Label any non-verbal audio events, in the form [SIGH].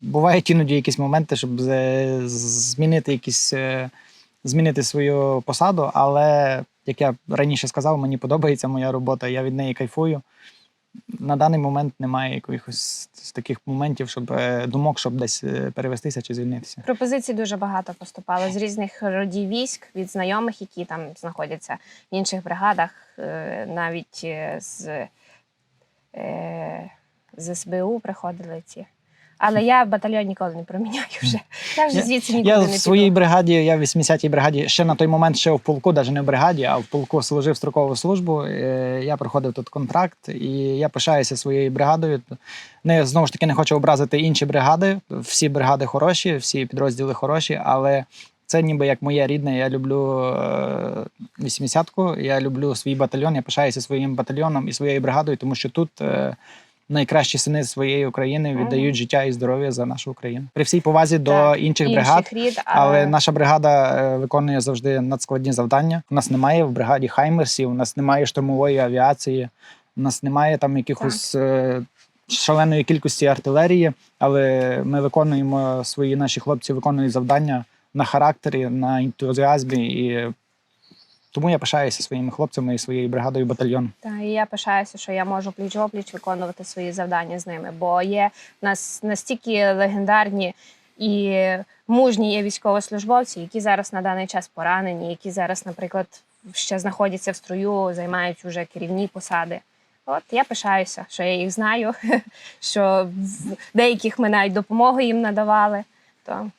Бувають іноді якісь моменти, щоб змінити якісь е, змінити свою посаду, але як я раніше сказав, мені подобається моя робота, я від неї кайфую. На даний момент немає якихось з таких моментів, щоб е, думок, щоб десь е, перевестися чи звільнитися. Пропозицій дуже багато поступало з різних родів військ, від знайомих, які там знаходяться в інших бригадах, навіть з, з СБУ приходили ці. Але я батальйон ніколи не проміняю вже. Я вже звідси нікуди Я не в своїй бригаді, я в 80-й бригаді, ще на той момент ще в полку, навіть не в бригаді, а в полку служив строкову службу. Е, Я проходив тут контракт, і я пишаюся своєю бригадою. Не знову ж таки не хочу образити інші бригади. Всі бригади хороші, всі підрозділи хороші, але. Це ніби як моє рідне. Я люблю е, 80-ку, я люблю свій батальйон, я пишаюся своїм батальйоном і своєю бригадою, тому що тут е, найкращі сини своєї України віддають життя і здоров'я за нашу Україну. При всій повазі до Так, інших бригад. рід, Але наша бригада е, виконує завжди надскладні завдання. У нас немає в бригаді хаймерсів, у нас немає штурмової авіації, у нас немає там якихось е, шаленої кількості артилерії, але ми виконуємо свої наші хлопці виконують завдання на характері, на ентузіазмі. І тому я пишаюся своїми хлопцями і своєю бригадою батальйону. Та і я пишаюся, що я можу пліч опліч виконувати свої завдання з ними, бо є нас настільки легендарні і мужні є військовослужбовці, які зараз на даний час поранені, які зараз, наприклад, ще знаходяться в строю, займають уже керівні посади. От я пишаюся, що я їх знаю, [LAUGHS] що деяких ми навіть допомогу їм надавали. То